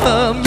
hờm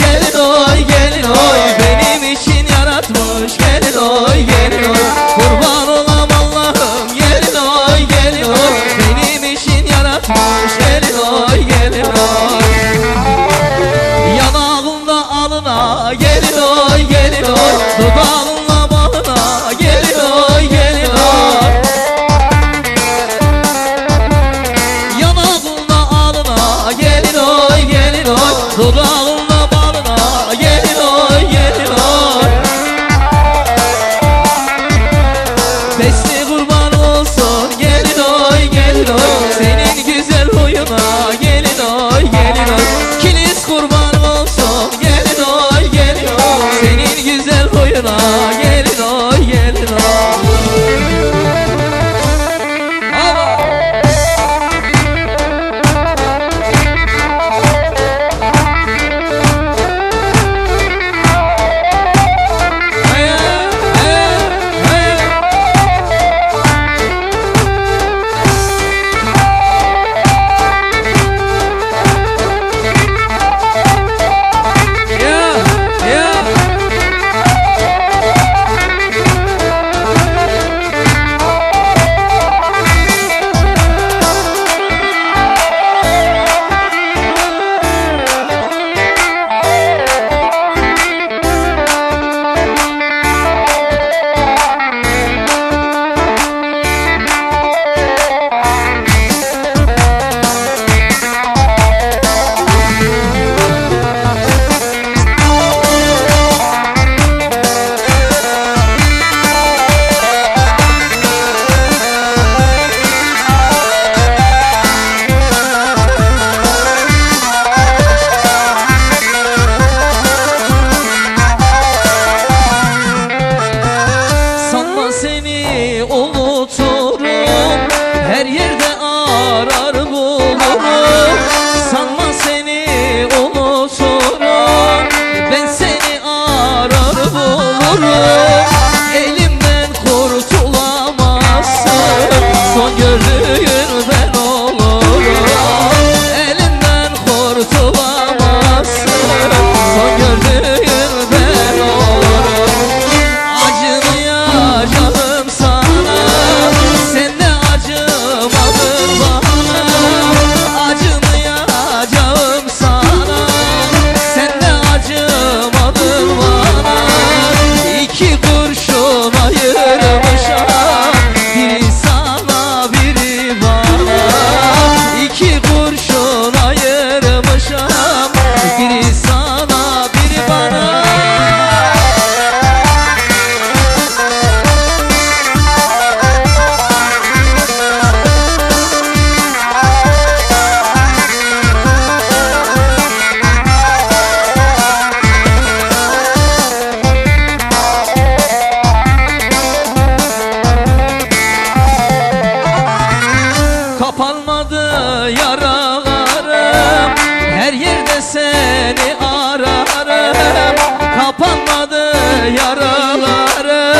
Sardı yaralarım. Her yerde seni ararım. Kapanmadı yaralarım.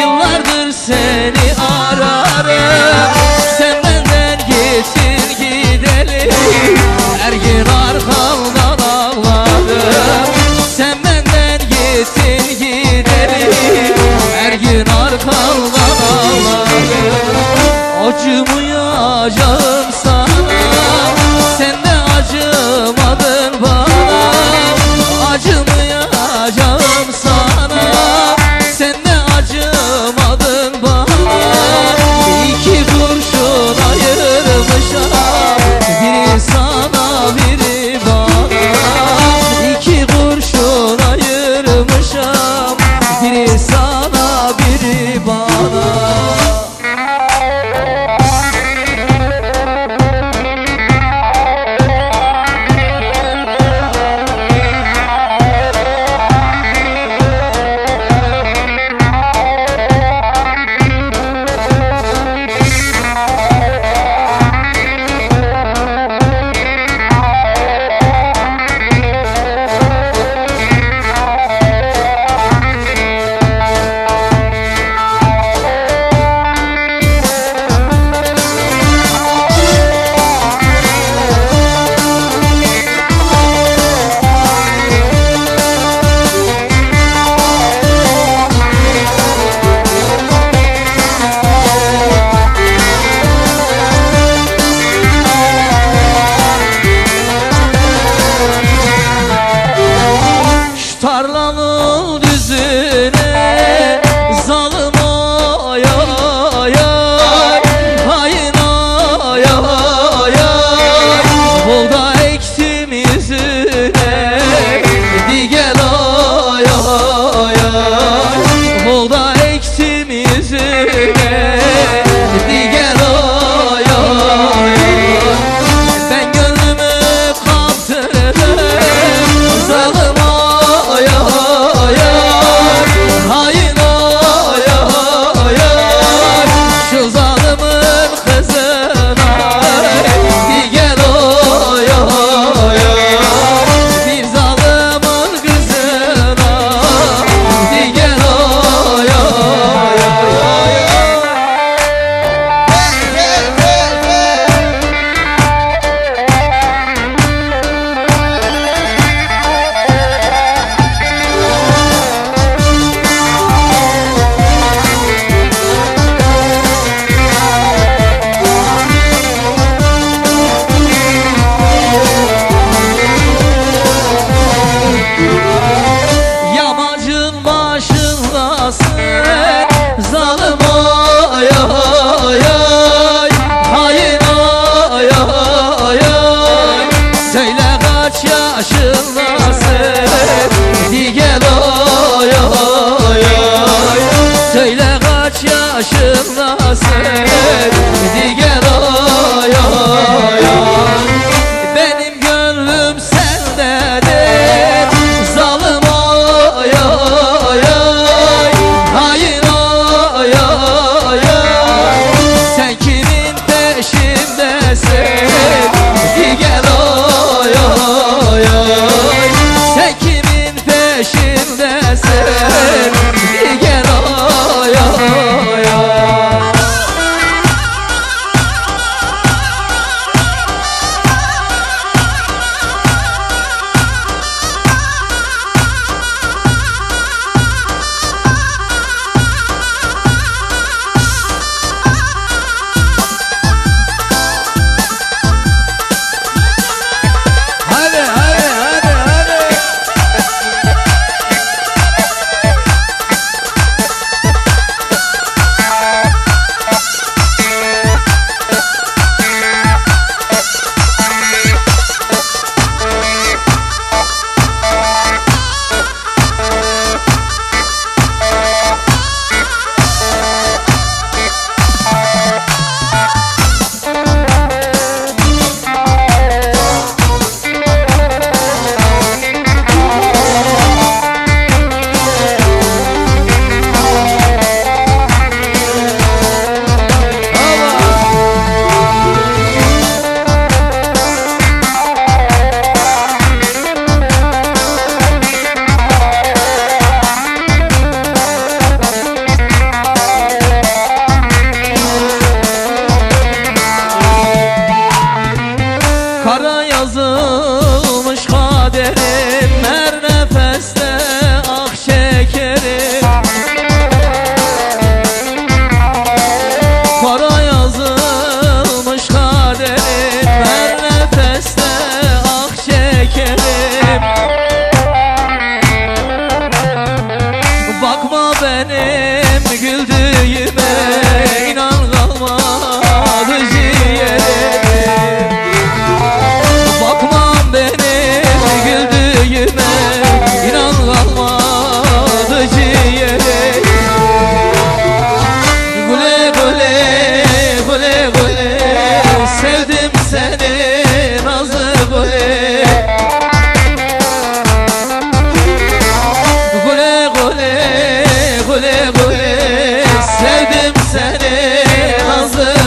Yıllardır seni ararım. Sen benden gittin gidelim. Her gün arkamdan ağladım Sen benden gittin gidelim. Her gün arkamdan ağladım acımayacağım kaç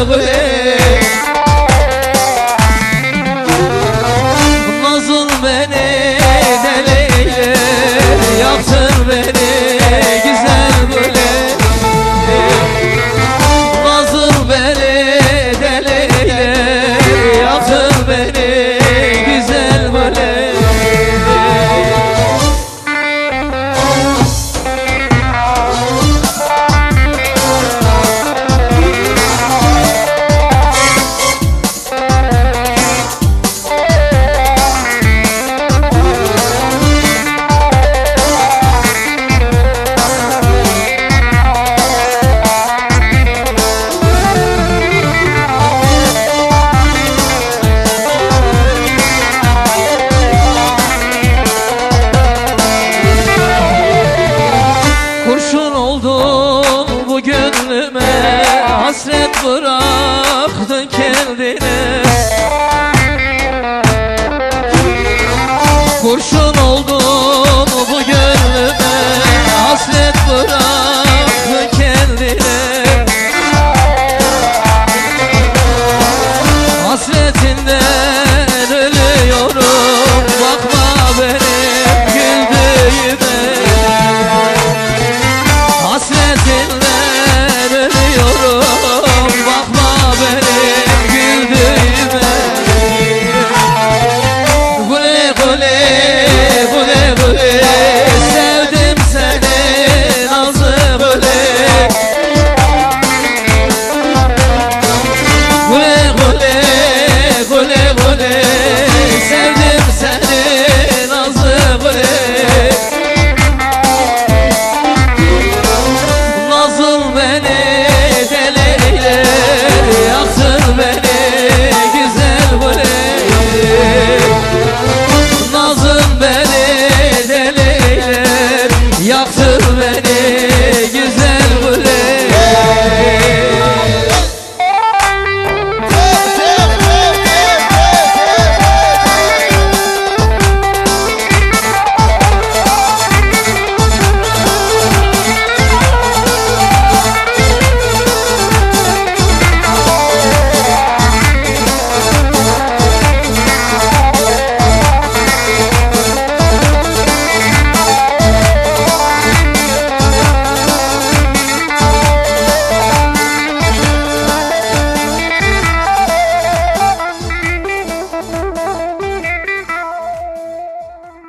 güey. Pues, Hasret bıraktın kendine. Kurşun oldun bu gönlüme Hasret bıraktın